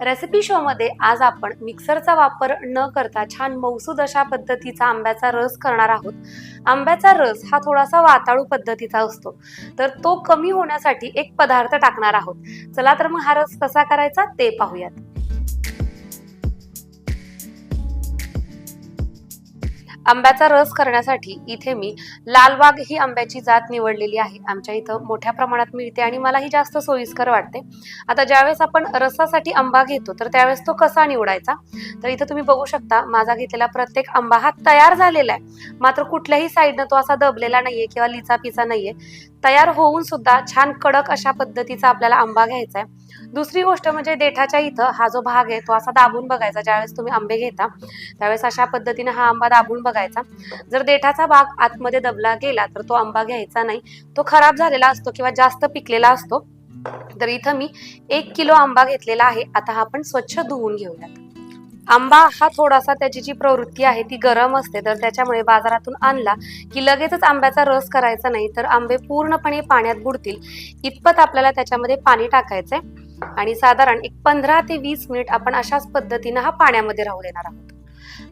Recipe शोमध्ये आज आपण मिक्सरचा वापर न करता छान मौसूद अशा पद्धतीचा आंब्याचा रस करणार आहोत. आंब्याचा रस हा थोडासा वाताळू पद्धतीचा असतो. तर तो कमी होण्यासाठी एक पदार्थ टाकणार आहोत. चला तर मग हा रस कसा करायचा ते पाहूयात. आंब्याचा रस करण्यासाठी इथे मी लालबाग ही आंब्याची जात निवडलेली आहे. आमच्या इथं मोठ्या प्रमाणात मिळते आणि मला ही जास्त सोयीस्कर वाटते. आता ज्यावेळेस आपण रसासाठी आंबा घेतो तर त्यावेळेस तो कसा निवडायचा? तर इथं तुम्ही बघू शकता माझा घेतलेला प्रत्येक आंबा हा तयार झालेला आहे. मात्र कुठल्याही साईडनं तो असा दबलेला नाहीये किंवा लिचा पिचा नाहीये. तयार होऊन सुद्धा छान कडक अशा पद्धतीचा आपल्याला आंबा घ्यायचा आहे. दुसरी गोष्ट म्हणजे देठाच्या इथं हा जो भाग आहे तो असा दाबून बघायचा. ज्यावेळेस तुम्ही आंबे घेता त्यावेळेस अशा पद्धतीने हा आंबा दाबून बघायचा. जर देठाचा भाग आतमध्ये दबला गेला तर तो आंबा घ्यायचा नाही. तो खराब झालेला असतो किंवा जास्त पिकलेला असतो तर इथं मी एक किलो आंबा घेतलेला आहे. आता हा आपण स्वच्छ धुवून घेऊयात. आंबा हा थोडासा त्याची जी प्रवृत्ती आहे ती गरम असते तर त्याच्यामुळे बाजारातून आणला की लगेचच आंब्याचा रस करायचा नाही तर आंबे पूर्णपणे पाण्यात बुडतील. इतपत आपल्याला त्याच्यामध्ये पाणी टाकायचंय. आणि साधारण एक पंधरा ते वीस मिनिट आपण अशाच पद्धतीनं हा पाण्यामध्ये राहू देणार आहोत.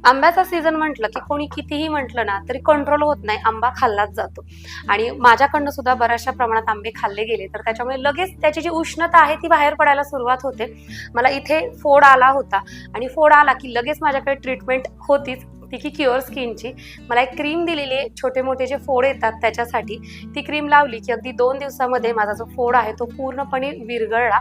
आंब्याचा सीझन म्हटलं की कोणी कितीही म्हटलं ना तरी कंट्रोल होत नाही. आंबा खाल्लाच जातो. आणि माझ्याकडनं सुद्धा बऱ्याचशा प्रमाणात आंबे खाल्ले गेले. तर त्याच्यामुळे लगेच त्याची जी उष्णता आहे ती बाहेर पडायला सुरुवात होते. मला इथे फोड आला होता. आणि फोड आला की लगेच माझ्याकडे ट्रीटमेंट होतीच. ती की क्युअर स्किनची मला एक क्रीम दिलेली आहे. छोटे मोठे जे फोड येतात त्याच्यासाठी ती क्रीम लावली की अगदी दोन दिवसामध्ये माझा जो फोड आहे तो पूर्णपणे विरगळला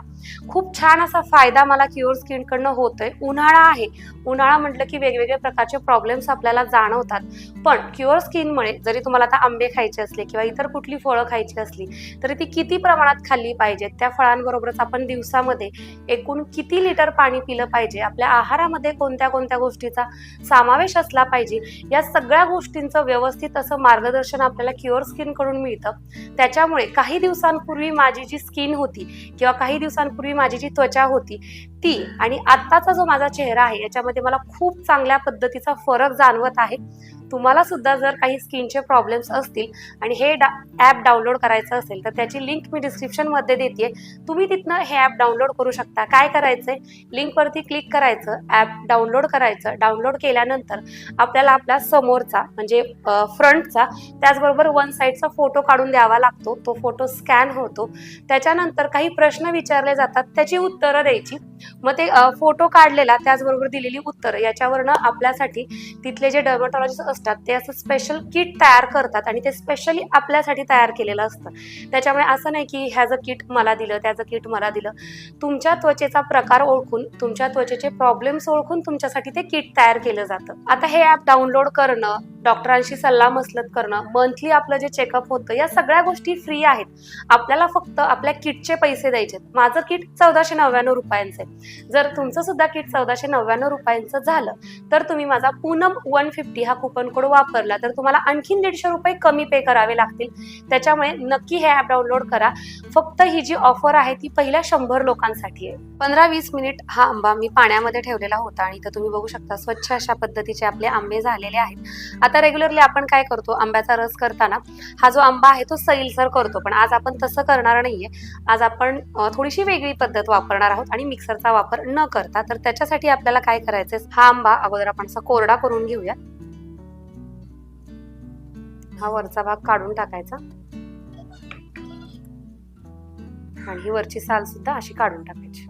खूप छान असा फायदा मला क्युअर स्किनकडनं होतोय. उन्हाळा आहे. उन्हाळा म्हटलं की वेगवेगळे प्रकारचे प्रॉब्लेम्स आपल्याला जाणवतात. पण क्युअर स्किनमुळे जरी तुम्हाला आता आंबे खायचे असले किंवा इतर कुठली फळं खायची असली तरी ती किती प्रमाणात खाल्ली पाहिजेत त्या फळांबरोबरच आपण दिवसामध्ये एकूण किती लिटर पाणी पिलं पाहिजे? आपल्या आहारामध्ये कोणत्या कोणत्या गोष्टीचा समावेश असला पाहिजे. या सगळ्या गोष्टींचं व्यवस्थित असं मार्गदर्शन आपल्याला क्युअर स्किनकडून मिळतं. त्याच्यामुळे काही दिवसांपूर्वी माझी जी स्किन होती किंवा काही दिवसांपूर्वी माझी जी त्वचा होती ती आणि आत्ताचा जो माझा चेहरा आहे याच्यामध्ये मला खूप चांगल्या पद्धतीचा फरक जाणवत आहे. तुम्हाला सुद्धा जर काही स्किनचे प्रॉब्लेम्स असतील आणि हे डा ॲप डाउनलोड करायचं असेल तर त्याची लिंक मी डिस्क्रिप्शनमध्ये देते तुम्ही तिथनं हे ॲप डाउनलोड करू शकता. काय करायचंय? लिंकवरती क्लिक करायचं ॲप डाउनलोड करायचं. डाउनलोड केल्यानंतर आपल्याला आपला समोरचा म्हणजे फ्रंटचा त्याचबरोबर वन साईडचा फोटो काढून द्यावा लागतो. तो फोटो स्कॅन होतो. त्याच्यानंतर काही प्रश्न विचारले जातात त्याची उत्तरं द्यायची. मग ते फोटो काढलेला त्याचबरोबर दिलेली उत्तरं याच्यावरनं आपल्यासाठी तिथले जे डर्मटॉलॉजिस्ट असतात. ते असं स्पेशल किट तयार करतात आणि ते स्पेशली आपल्यासाठी तयार केलेलं असतं. त्याच्यामुळे असं नाही की ह्याचं किट मला दिलं त्याचं किट मला दिलं. तुमच्या त्वचेचा प्रकार ओळखून तुमच्या त्वचेचे प्रॉब्लेम्स ओळखून तुमच्यासाठी ते किट तयार केलं जातं. आता हे ॲप डाउनलोड करणं डॉक्टरांशी सल्ला मसलत करणं मंथली आपलं जे चेकअप होतं या सगळ्या गोष्टी फ्री आहेत. आपल्याला फक्त आपल्या किटचे पैसे द्यायचे माझं किट चौदाशे नव्याण्णव रुपयांचं आहे. जर तुमचं सुद्धा किट चौदाशे नव्याण्णव रुपयांचं झालं तर तुम्ही माझा पूनम वन फिफ्टी हा कुपन कोड वापरला तर तुम्हाला आणखीन दीडशे रुपये कमी पे करावे लागतील. त्याच्यामुळे नक्की हे ॲप डाउनलोड करा. फक्त ही जी ऑफर आहे ती पहिल्या शंभर लोकांसाठी आहे. पंधरा वीस मिनिट हा आंबा मी पाण्यामध्ये ठेवलेला होता आणि इथं तुम्ही बघू शकता स्वच्छ अशा पद्धतीचे आपले आंबे झालेले आहेत. आता रेग्युलरली आपण काय करतो? आंब्याचा रस करताना हा जो आंबा आहे तो सैलसर करतो. पण आज आपण तसं करणार नाहीये. आज आपण थोडीशी वेगळी पद्धत वापरणार आहोत आणि मिक्सरचा वापर न करता तर त्याच्यासाठी आपल्याला काय करायचंय? हा आंबा अगोदर आपण असा कोरडा करून घेऊया. हा वरचा भाग काढून टाकायचा. आणि ही वरची साल सुद्धा अशी काढून टाकायची.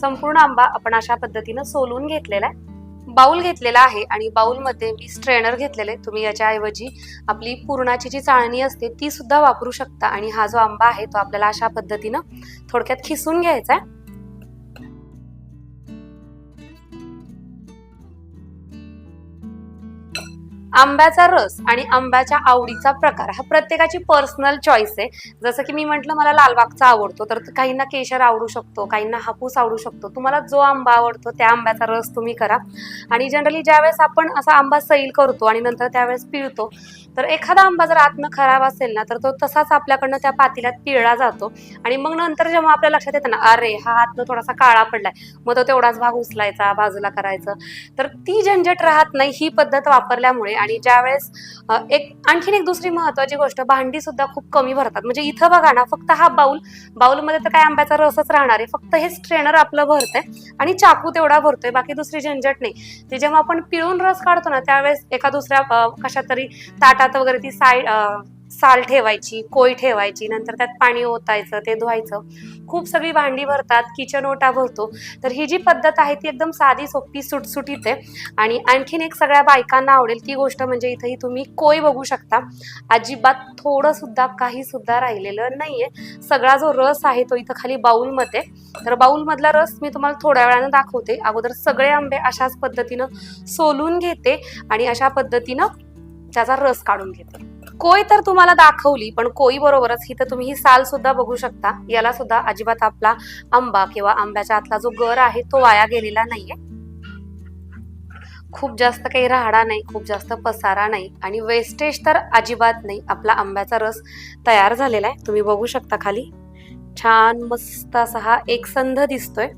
संपूर्ण आंबा आपण अशा पद्धतीनं सोलून घेतलेला आहे. बाउल घेतलेला आहे आणि बाउलमध्ये मी स्ट्रेनर घेतलेले आहे. तुम्ही याच्याऐवजी आपली पुरणाची जी चाळणी असते ती सुद्धा वापरू शकता. आणि हा जो आंबा आहे तो आपल्याला अशा पद्धतीनं थोडक्यात खिसून घ्यायचा आहे. आंब्याचा रस आणि आंब्याच्या आवडीचा प्रकार. हा प्रत्येकाची पर्सनल चॉईस आहे. जसं की मी म्हटलं मला लालबागचा आवडतो तर काहींना केशर आवडू शकतो काहींना हापूस आवडू शकतो. तुम्हाला जो आंबा आवडतो त्या आंब्याचा रस तुम्ही करा. आणि जनरली ज्यावेळेस आपण असा आंबा सैल करतो आणि नंतर त्यावेळेस पिळतो तर एखादा आंबा जर आतनं खराब असेल ना तर तो तसाच आपल्याकडनं त्या पातेल्यात पिळला जातो. आणि मग नंतर जेव्हा आपल्या लक्षात येतं ना अरे हा आतनं थोडासा काळा पडलाय मग तो तेवढाच भाग उचलायचा बाजूला करायचं. तर ती झंझट राहत नाही ही पद्धत वापरल्यामुळे. आणि ज्यावेळेस एक आणखीन एक दुसरी महत्वाची गोष्ट भांडी सुद्धा खूप कमी भरतात. म्हणजे इथं बघा ना फक्त हा बाऊल बाऊलमध्ये तर काय आंब्याचा रसच राहणार आहे. फक्त हे स्ट्रेनर आपलं भरतंय आणि चाकू तेवढा भरतोय बाकी दुसरी झंझट नाही. ते जेव्हा आपण पिळून रस काढतो ना त्यावेळेस एका दुसऱ्या कशा तरी ताटात वगैरे ती साईड साल ठेवायची कोय ठेवायची नंतर त्यात पाणी ओतायचं ते धुवायचं. खूप सगळी भांडी भरतात किचन ओटा भरतो. तर ही जी पद्धत आहे ती एकदम साधी सोपी सुटसुटीत आहे. आणि आणखीन एक सगळ्या बायकांना आवडेल ती गोष्ट म्हणजे इथंही तुम्ही कोय बघू शकता. अजिबात थोडं सुद्धा काही सुद्धा राहिलेलं सगळा जो रस आहे तो इथं खाली बाउलमध्ये. तर बाऊलमधला रस मी तुम्हाला थोड्या वेळानं दाखवते. अगोदर सगळे आंबे अशाच पद्धतीनं सोलून घेते आणि अशा पद्धतीनं त्याचा रस काढून घेतो. कोय तर तुम्हाला दाखवली पण कोई बरोबरच ही तर तुम्ही ही साल सुद्धा बघू शकता. याला सुद्धा अजिबात आपला आंबा किंवा आंब्याच्या आतला जो गर आहे तो वाया गेलेला नाहीये. खूप जास्त काही राहडा नाही खूप जास्त पसारा नाही आणि वेस्टेज तर अजिबात नाही. आपला आंब्याचा रस तयार झालेला आहे. तुम्ही बघू शकता खाली. छान मस्त असा हा एकसंध दिसतोय.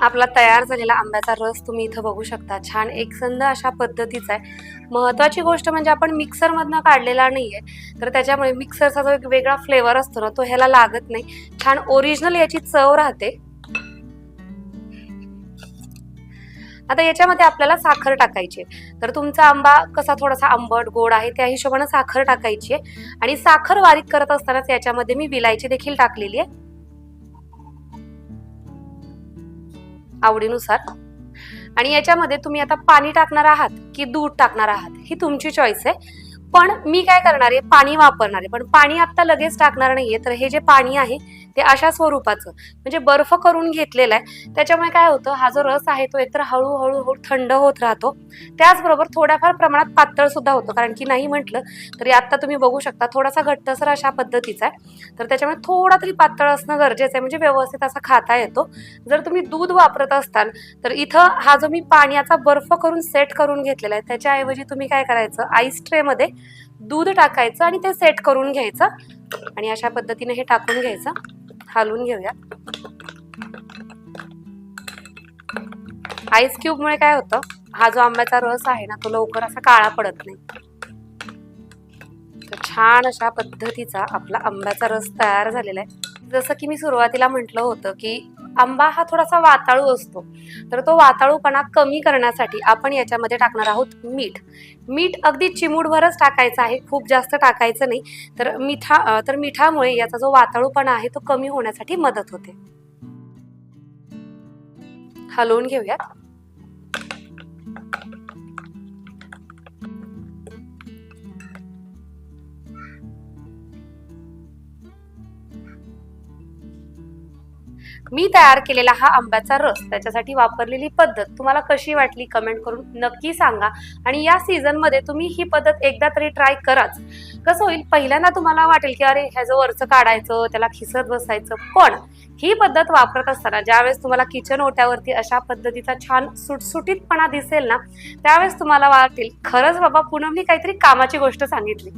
आपला तयार झालेला आंब्याचा रस तुम्ही इथं बघू शकता. छान एकसंध अशा पद्धतीचा आहे. महत्वाची गोष्ट म्हणजे आपण मिक्सर मधनं काढलेला नाहीये. तर त्याच्यामुळे मिक्सरचा जो एक वेगळा फ्लेवर असतो ना तो ह्याला लागत नाही. छान ओरिजिनल याची चव राहते. आता याच्यामध्ये आपल्याला साखर टाकायची आहे. तर तुमचा आंबा कसा थोडासा आंबट गोड आहे त्या हिशोबाने साखर टाकायची आहे. आणि साखर बारीक करत असतानाच याच्यामध्ये मी विलायची देखील टाकलेली आहे. आवडीनुसार. आणि याच्यामध्ये तुम्ही आता पाणी टाकणार आहात की दूध टाकणार आहात ही तुमची चॉईस आहे. पण मी काय करणार आहे पाणी वापरणार आहे. पण पाणी आता लगेच टाकणार नाहीये तर हे जे पाणी आहे ते अशा स्वरूपाचं म्हणजे बर्फ करून घेतलेलं आहे. त्याच्यामुळे काय होतं हा जो रस आहे तो एकतर हळूहळू हळू थंड होत राहतो. त्याचबरोबर थोड्याफार प्रमाणात पातळ सुद्धा होतो. कारण की नाही म्हटलं तरी आत्ता तुम्ही बघू शकता थोडासा घट्टसर अशा पद्धतीचा आहे. तर त्याच्यामुळे थोडा तरी पातळ असणं गरजेचं आहे. म्हणजे व्यवस्थित असा खाता येतो. जर तुम्ही दूध वापरत असताल तर इथं हा जो मी पाण्याचा बर्फ करून सेट करून घेतलेला आहे त्याच्याऐवजी तुम्ही काय करायचं आईस ट्रेमध्ये दूध टाकायचं आणि ते सेट करून घ्यायचं आणि अशा पद्धतीने हे टाकून घ्यायचं. हलवून घेऊया. आईस क्यूब मुळे काय होतं? हा जो आंब्याचा रस आहे ना तो लवकर असा काळा पडत नाही. तर छान अशा पद्धतीचा आपला आंब्याचा रस तयार झालेला आहे. जसं की मी सुरुवातीला म्हटलं होतं की आंबा हा थोडासा वाताळू असतो. तर तो वाताळूपणा कमी करण्यासाठी आपण याच्यामध्ये टाकणार आहोत मीठ. मीठ अगदी चिमूटभरच टाकायचं आहे. खूप जास्त टाकायचं नाही. तर मिठा तर मिठामुळे याचा जो वाताळूपणा आहे तो कमी होण्यासाठी मदत होते. हलवून घेऊयात. मी तयार केलेला हा आंब्याचा रस त्याच्यासाठी वापरलेली पद्धत तुम्हाला कशी वाटली कमेंट करून नक्की सांगा. आणि या सीझनमध्ये तुम्ही ही पद्धत एकदा तरी ट्राय कराच. कसं होईल पहिल्यांदा तुम्हाला वाटेल की अरे ह्याचं वरचं काढायचं त्याला खिसत बसायचं. पण ही पद्धत वापरत असताना ज्यावेळेस तुम्हाला किचन ओट्यावरती अशा पद्धतीचा छान सुटसुटीतपणा दिसेल ना त्यावेळेस तुम्हाला वाटेल खरंच बाबा पूनमनी काहीतरी कामाची गोष्ट सांगितली.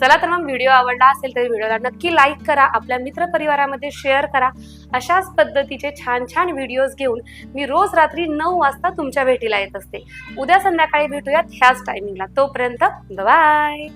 चला तर मग व्हिडिओ आवडला असेल तर व्हिडिओला नक्की लाईक करा आपल्या मित्रपरिवारामध्ये शेअर करा. अशाच पद्धतीचे छान छान व्हिडिओज घेऊन मी रोज रात्री नऊ वाजता तुमच्या भेटीला येत असते. उद्या संध्याकाळी भेटूयात ह्याच टायमिंगला तोपर्यंत बाय